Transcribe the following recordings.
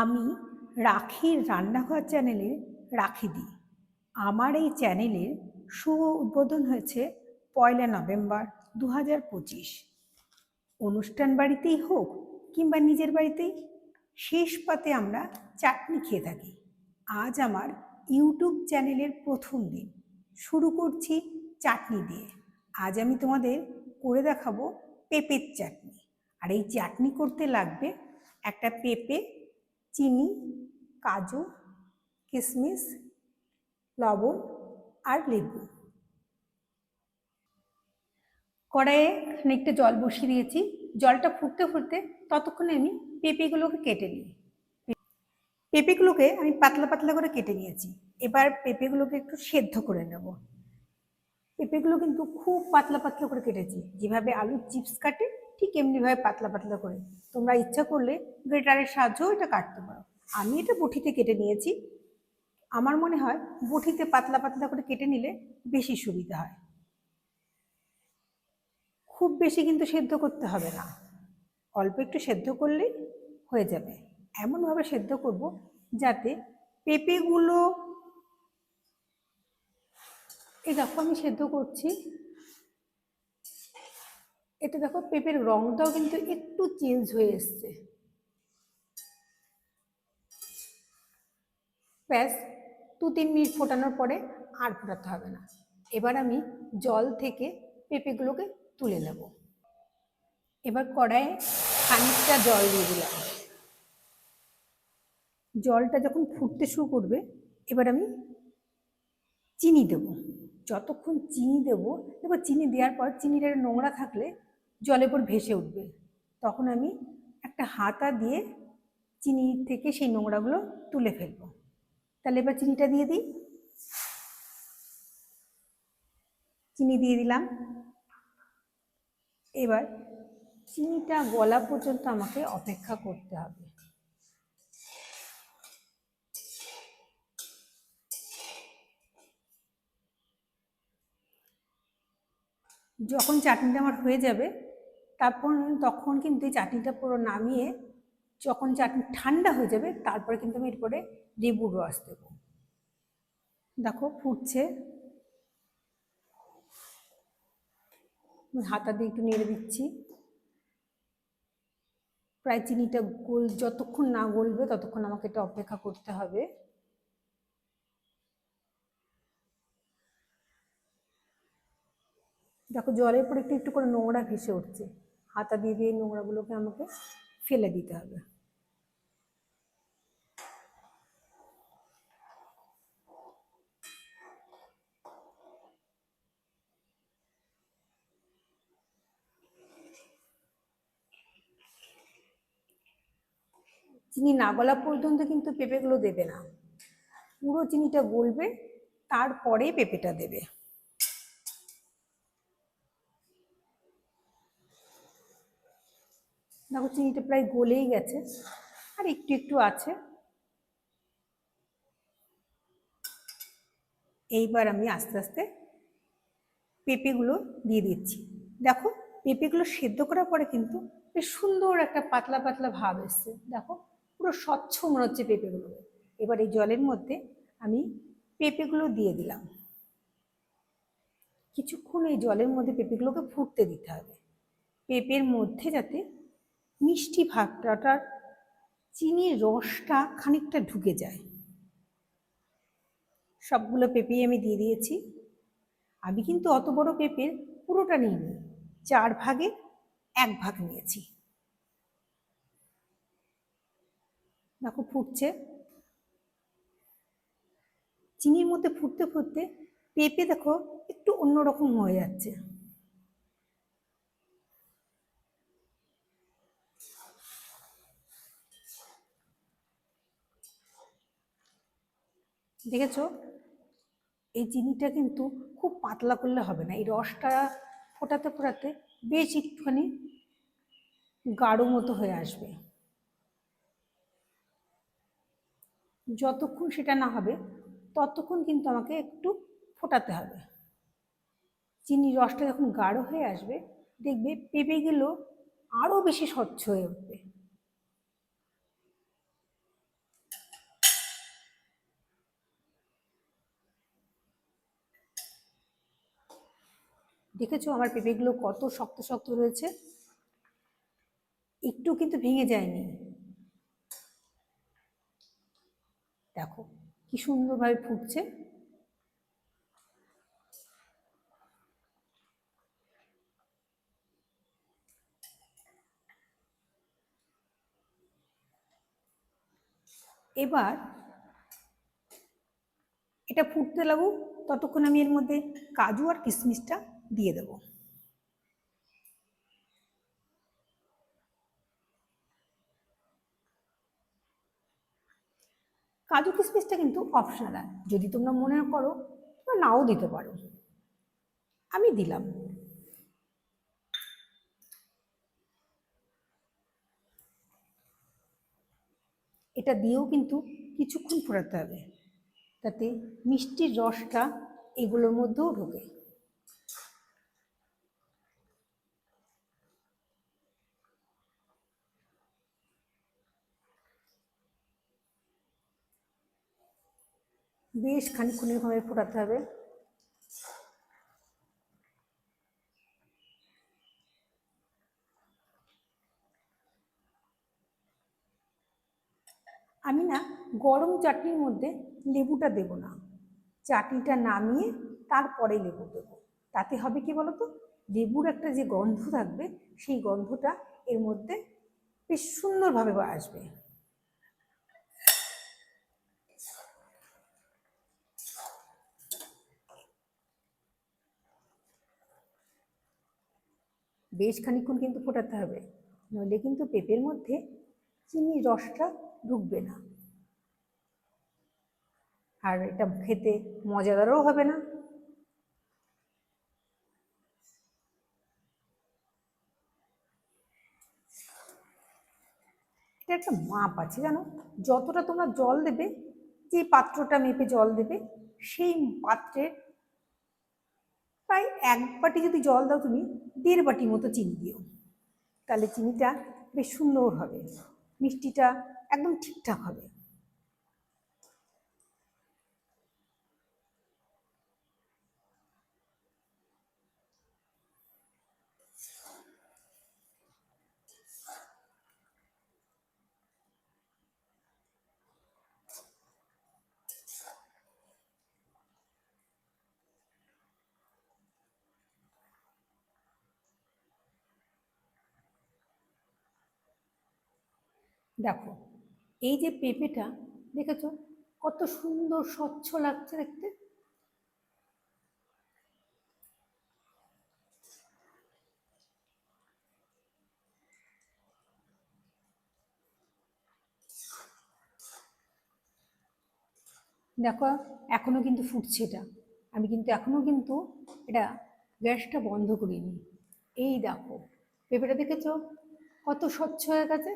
আমি রাখির রান্নাঘর চ্যানেলে রাখি দিই। আমার এই চ্যানেলের শুভ উদ্বোধন হয়েছে পয়লা নভেম্বর দু হাজার পঁচিশ। অনুষ্ঠান বাড়িতেই হোক কিংবা নিজের বাড়িতেই, শেষ পাতে আমরা চাটনি খেয়ে থাকি। আজ আমার ইউটিউব চ্যানেলের প্রথম দিন। শুরু করছি চাটনি দিয়ে। আজ আমি তোমাদের করে দেখাবো পেঁপের চাটনি। আর এই চাটনি করতে লাগবে একটা পেঁপে চিনি, কাজু কিশমিশ লবণ আর লেবু। কড়াইয়ে খানিকটা জল বসিয়ে দিয়েছি। জলটা ফুটতে ফুটতে ততক্ষণে আমি পেঁপেগুলোকে কেটে নিই। পেঁপেগুলোকে আমি পাতলা পাতলা করে কেটে নিয়েছি। এবার পেঁপেগুলোকে একটু সেদ্ধ করে নেব। পেঁপেগুলো কিন্তু খুব পাতলা পাতলা করে কেটেছি। যেভাবে আলুর চিপস কাটে এমনিভাবে পাতলা পাতলা করে তোমরা ইচ্ছা করলে গ্রেটারের সাহায্যেও এটা কাটতে পারো। আমি এটা বটিতে কেটে নিয়েছি। আমার মনে হয় বটিতে পাতলা পাতলা করে কেটে নিলে বেশি সুবিধা হয়। খুব বেশি কিন্তু সেদ্ধ করতে হবে না। অল্প একটু সেদ্ধ করলেই হয়ে যাবে। এমনভাবে সেদ্ধ করব যাতে পেঁপেগুলো এই দেখো আমি সেদ্ধ করছি। এতে দেখো, পেঁপের রংটাও কিন্তু একটু চেঞ্জ হয়ে এসছে। ব্যাস, দু তিন মিনিট ফোটানোর পরে আর ফোটাতে হবে না। এবার আমি জল থেকে পেঁপেগুলোকে তুলে নেব। এবার কড়াইয়ে খানিকটা জল দিয়ে দিলাম। জলটা যখন ফুটতে শুরু করবে, এবার আমি চিনি দেব। যতক্ষণ চিনি দেবো এবার চিনি দেওয়ার পর চিনিটা নোংরা থাকলে জলের উপর ভেসে উঠবে। তখন আমি একটা হাতা দিয়ে চিনি থেকে সেই নোংরাগুলো তুলে ফেলব। তাহলে এবার চিনিটা দিয়ে দিই। চিনি দিয়ে দিলাম। এবার চিনিটা গলা পর্যন্ত আমাকে অপেক্ষা করতে হবে। যখন চাটনিটা আমার হয়ে যাবে তারপর তখন কিন্তু এই চাটনিটা পুরো নামিয়ে যখন চাটনি ঠান্ডা হয়ে যাবে, তারপরে কিন্তু আমি এরপরে লেবুর রস দেবো। দেখো ফুটছে। হাতা দিয়ে একটু নেড়ে দিচ্ছি। প্রায় চিনিটা গোল, যতক্ষণ না গলবে ততক্ষণ আমাকে এটা অপেক্ষা করতে হবে। দেখো জলের পর একটু একটু করে নোংরা ভেসে উঠছে। হাতা দিয়ে দিয়ে নোংরাগুলোকে আমাকে ফেলে দিতে হবে। চিনি না গলা পর্যন্ত কিন্তু পেঁপেগুলো দেবে না। পুরো চিনিটা গলবে তারপরে পেঁপেটা দেবে। দেখো, চিনিটা প্রায় গলেই গেছে। আর একটু একটু আছে। এইবার আমি আস্তে আস্তে পেঁপেগুলো দিয়ে দিচ্ছি। দেখো, পেঁপেগুলো সেদ্ধ করার পরে কিন্তু বেশ সুন্দর একটা পাতলা পাতলা ভাব এসছে। দেখো, পুরো স্বচ্ছ মনে হচ্ছে পেঁপেগুলো। এবার এই জলের মধ্যে আমি পেঁপেগুলো দিয়ে দিলাম। কিছুক্ষণ এই জলের মধ্যে পেঁপেগুলোকে ফুটতে দিতে হবে। পেঁপের মধ্যে যাতে মিষ্টি ভাবটাটার চিনির রসটা খানিকটা ঢুকে যায়। সবগুলো পেঁপেই আমি দিয়ে দিয়েছি। আমি কিন্তু অত বড় পেঁপের পুরোটা নিইনি, চার ভাগে এক ভাগ নিয়েছি। দেখো ফুটছে। চিনির মধ্যে ফুটতে ফুটতে পেঁপে দেখো একটু অন্যরকম হয়ে যাচ্ছে। দেখেছ? এই চিনিটা কিন্তু খুব পাতলা করলে হবে না। এই রসটা ফোটাতে ফোটাতে বেশ একটুখানি গাঢ় মতো হয়ে আসবে। যতক্ষণ সেটা না হবে, ততক্ষণ কিন্তু আমাকে একটু ফোটাতে হবে। চিনি রসটা যখন গাঢ় হয়ে আসবে, দেখবে পেঁপে গেলেও আরও বেশি স্বচ্ছ হয়ে উঠবে। দেখেছ আমার পেঁপেগুলো কত শক্ত শক্ত রয়েছে? একটু কিন্তু ভেঙে যায়নি। দেখো, কি সুন্দরভাবে ফুটছে। এবার এটা ফুটতে লাগুক ততক্ষণ আমি এর মধ্যে কাজু আর কিশমিশটা দিয়ে দেবো। কাজু কিশমিশটা কিন্তু অপশনাল যদি তোমরা মনে করো, তোমরা নাও দিতে পারো। আমি দিলাম। এটা দিয়েও কিন্তু কিছুক্ষণ ফোরাতে হবে। তাতে মিষ্টির রসটা এগুলোর মধ্যেও ঢোকে। বেশ খানিক্ষণ এভাবে ফোটাতে হবে। আমি না গরম চাটনির মধ্যে লেবুটা দেব না। চাটনিটা নামিয়ে তারপরে লেবু দেব। তাতে হবে কি বলতো? লেবুর একটা যে গন্ধ থাকবে, সেই গন্ধটা এর মধ্যে বেশ সুন্দরভাবে আসবে। বেশ খানিক্ষণ কিন্তু ফোটাতে হবে। নইলে কিন্তু পেঁপের মধ্যে চিনির রসটা ঢুকবে না। আর এটা খেতে মজাদারও হবে না। এটা একটা মাপ আছে জানো? যতটা তোমরা জল দেবে, যে পাত্রটা মেপে জল দেবে, সেই পাত্রের প্রায় এক বাটি যদি জল দাও তুমি, দেড় বাটি মতো চিনি দিও। তাহলে চিনিটা বেশ সুন্দর হবে, মিষ্টিটা একদম ঠিকঠাক হবে। দেখো, এই যে পেঁপেটা, দেখেছ? কত সুন্দর, স্বচ্ছ লাগছে দেখতে। দেখো, এখনও কিন্তু ফুটছে এটা। আমি কিন্তু এখনও কিন্তু এটা গ্যাসটা বন্ধ করিনি। এই দেখো, পেঁপেটা দেখেছ? কত স্বচ্ছ হয়ে গেছে।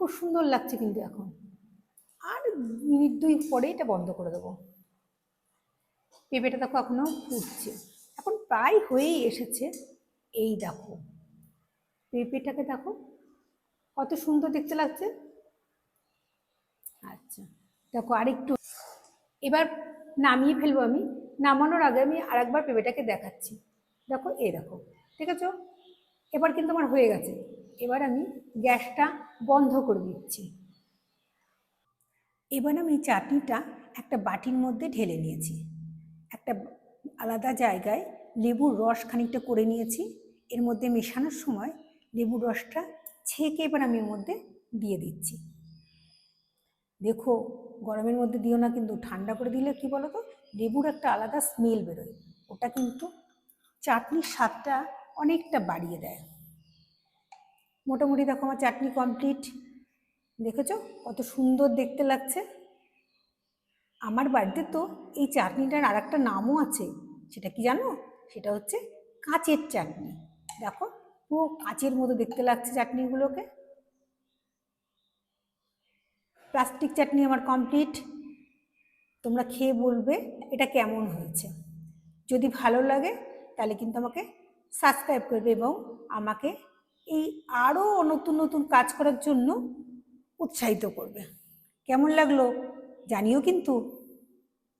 খুব সুন্দর লাগছে কিন্তু এখন। আর মিনিট দুই পরে এটা বন্ধ করে দেবো। পেঁপেটা দেখো এখনও ফুটছে। এখন প্রায় হয়েই এসেছে। এই দেখো, পেঁপেটাকে দেখো কত সুন্দর দেখতে লাগছে। আচ্ছা দেখো আরেকটু। এবার নামিয়ে ফেলব আমি। নামানোর আগে আমি আরেকবার পেঁপেটাকে দেখাচ্ছি। দেখো, এই দেখো, ঠিক আছে? এবার কিন্তু আমার হয়ে গেছে। এবার আমি গ্যাসটা বন্ধ করে দিচ্ছি। এবার আমি চাটনিটা একটা বাটির মধ্যে ঢেলে নিয়েছি। একটা আলাদা জায়গায় লেবুর রস খানিকটা করে নিয়েছি। এর মধ্যে মেশানোর সময় লেবুর রসটা ছেঁকে এবার আমি এর মধ্যে দিয়ে দিচ্ছি। দেখো, গরমের মধ্যে দিও না কিন্তু ঠান্ডা করে দিলে কি বলো তো লেবুর একটা আলাদা স্মেল বেরোয়। ওটা কিন্তু চাটনির স্বাদটা অনেকটা বাড়িয়ে দেয়। মোটামুটি দেখো আমার চাটনি কমপ্লিট দেখেছ? কত সুন্দর দেখতে লাগছে। আমার বাড়িতে তো এই চাটনিটার আর একটা নামও আছে। সেটা কি জানো? সেটা হচ্ছে কাঁচের চাটনি। দেখো, পুরো কাঁচের মতো দেখতে লাগছে চাটনিগুলোকে। প্লাস্টিক চাটনি আমার কমপ্লিট তোমরা খেয়ে বলবে এটা কেমন হয়েছে। যদি ভালো লাগে তাহলে কিন্তু আমাকে সাবস্ক্রাইব করবে এবং আমাকে এই আরও নতুন নতুন কাজ করার জন্য উৎসাহিত করবে। কেমন লাগল জানিও কিন্তু।